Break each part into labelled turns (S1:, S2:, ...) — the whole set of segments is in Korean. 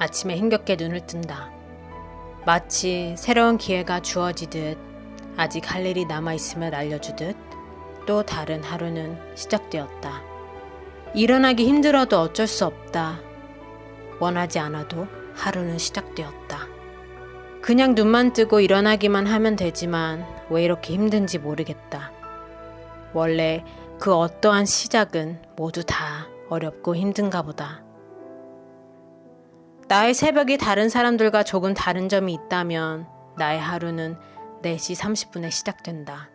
S1: 아침에 힘겹게 눈을 뜬다. 마치 새로운 기회가 주어지듯 아직 할 일이 남아있음을 알려주듯 또 다른 하루는 시작되었다. 일어나기 힘들어도 어쩔 수 없다. 원하지 않아도 하루는 시작되었다. 그냥 눈만 뜨고 일어나기만 하면 되지만 왜 이렇게 힘든지 모르겠다. 원래 그 어떠한 시작은 모두 다 어렵고 힘든가 보다. 나의 새벽이 다른 사람들과 조금 다른 점이 있다면 나의 하루는 4시 30분에 시작된다.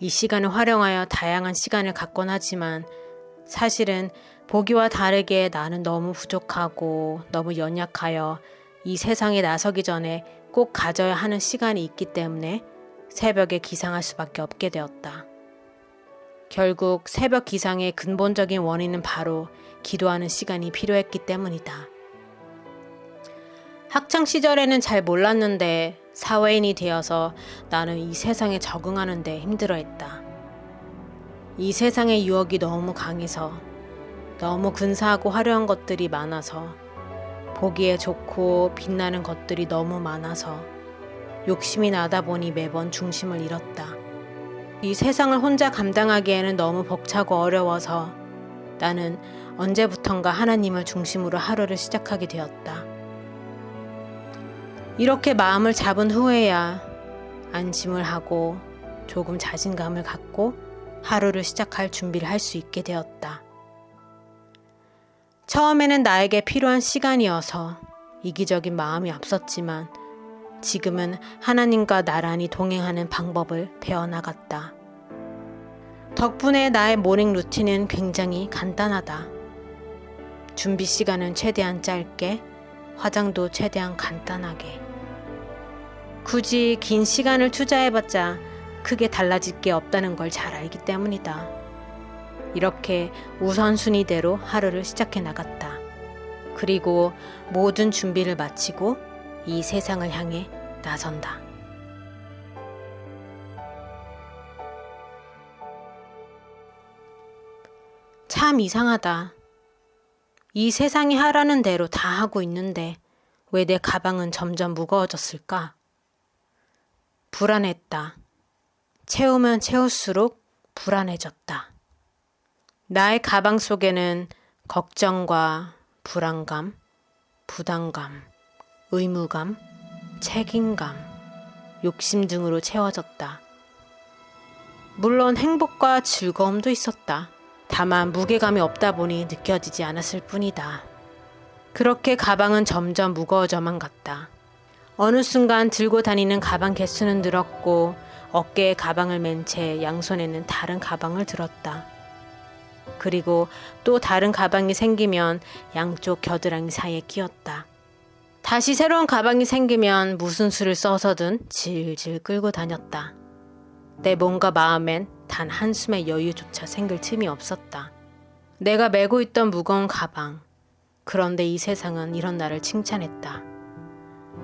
S1: 이 시간을 활용하여 다양한 시간을 갖곤 하지만 사실은 보기와 다르게 나는 너무 부족하고 너무 연약하여 이 세상에 나서기 전에 꼭 가져야 하는 시간이 있기 때문에 새벽에 기상할 수밖에 없게 되었다. 결국 새벽 기상의 근본적인 원인은 바로 기도하는 시간이 필요했기 때문이다. 학창 시절에는 잘 몰랐는데 사회인이 되어서 나는 이 세상에 적응하는데 힘들어했다. 이 세상의 유혹이 너무 강해서 너무 근사하고 화려한 것들이 많아서 보기에 좋고 빛나는 것들이 너무 많아서 욕심이 나다 보니 매번 중심을 잃었다. 이 세상을 혼자 감당하기에는 너무 벅차고 어려워서 나는 언제부턴가 하나님을 중심으로 하루를 시작하게 되었다. 이렇게 마음을 잡은 후에야 안심을 하고 조금 자신감을 갖고 하루를 시작할 준비를 할 수 있게 되었다. 처음에는 나에게 필요한 시간이어서 이기적인 마음이 앞섰지만 지금은 하나님과 나란히 동행하는 방법을 배워나갔다. 덕분에 나의 모닝 루틴은 굉장히 간단하다. 준비 시간은 최대한 짧게, 화장도 최대한 간단하게. 굳이 긴 시간을 투자해봤자 크게 달라질 게 없다는 걸 잘 알기 때문이다. 이렇게 우선순위대로 하루를 시작해 나갔다. 그리고 모든 준비를 마치고 이 세상을 향해 나선다. 참 이상하다. 이 세상이 하라는 대로 다 하고 있는데 왜 내 가방은 점점 무거워졌을까? 불안했다. 채우면 채울수록 불안해졌다. 나의 가방 속에는 걱정과 불안감, 부담감, 의무감, 책임감, 욕심 등으로 채워졌다. 물론 행복과 즐거움도 있었다. 다만 무게감이 없다 보니 느껴지지 않았을 뿐이다. 그렇게 가방은 점점 무거워져만 갔다. 어느 순간 들고 다니는 가방 개수는 늘었고 어깨에 가방을 맨 채 양손에는 다른 가방을 들었다. 그리고 또 다른 가방이 생기면 양쪽 겨드랑이 사이에 끼었다. 다시 새로운 가방이 생기면 무슨 수를 써서든 질질 끌고 다녔다. 내 몸과 마음엔 단 한숨의 여유조차 생길 틈이 없었다. 내가 메고 있던 무거운 가방. 그런데 이 세상은 이런 나를 칭찬했다.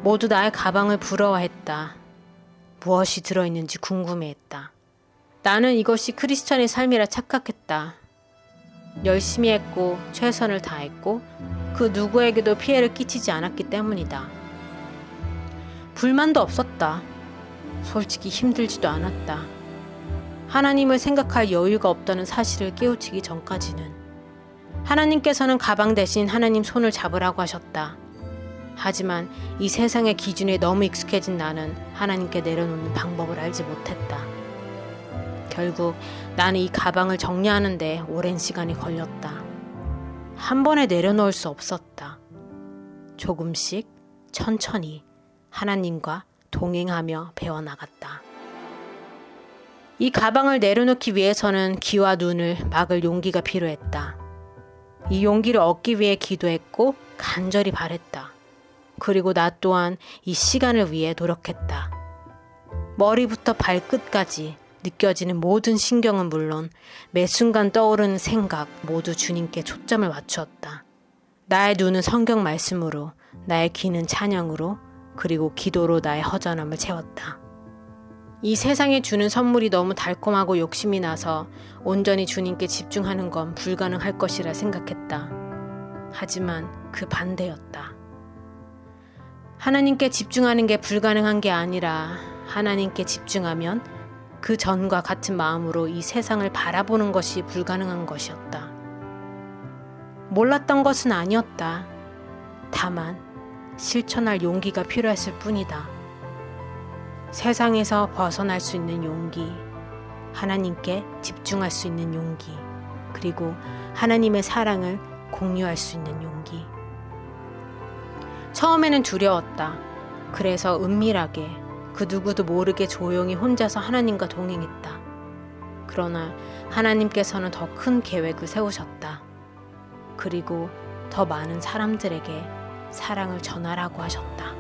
S1: 모두 나의 가방을 부러워했다. 무엇이 들어있는지 궁금해했다. 나는 이것이 크리스천의 삶이라 착각했다. 열심히 했고 최선을 다했고 그 누구에게도 피해를 끼치지 않았기 때문이다. 불만도 없었다. 솔직히 힘들지도 않았다. 하나님을 생각할 여유가 없다는 사실을 깨우치기 전까지는 하나님께서는 가방 대신 하나님 손을 잡으라고 하셨다. 하지만 이 세상의 기준에 너무 익숙해진 나는 하나님께 내려놓는 방법을 알지 못했다. 결국 나는 이 가방을 정리하는데 오랜 시간이 걸렸다. 한 번에 내려놓을 수 없었다. 조금씩 천천히 하나님과 동행하며 배워나갔다. 이 가방을 내려놓기 위해서는 귀와 눈을 막을 용기가 필요했다. 이 용기를 얻기 위해 기도했고 간절히 바랬다. 그리고 나 또한 이 시간을 위해 노력했다. 머리부터 발끝까지 느껴지는 모든 신경은 물론 매 순간 떠오르는 생각 모두 주님께 초점을 맞추었다. 나의 눈은 성경 말씀으로, 나의 귀는 찬양으로, 그리고 기도로 나의 허전함을 채웠다. 이 세상에 주는 선물이 너무 달콤하고 욕심이 나서 온전히 주님께 집중하는 건 불가능할 것이라 생각했다. 하지만 그 반대였다. 하나님께 집중하는 게 불가능한 게 아니라 하나님께 집중하면 그 전과 같은 마음으로 이 세상을 바라보는 것이 불가능한 것이었다. 몰랐던 것은 아니었다. 다만 실천할 용기가 필요했을 뿐이다. 세상에서 벗어날 수 있는 용기, 하나님께 집중할 수 있는 용기, 그리고 하나님의 사랑을 공유할 수 있는 용기. 처음에는 두려웠다. 그래서 은밀하게 그 누구도 모르게 조용히 혼자서 하나님과 동행했다. 그러나 하나님께서는 더 큰 계획을 세우셨다. 그리고 더 많은 사람들에게 사랑을 전하라고 하셨다.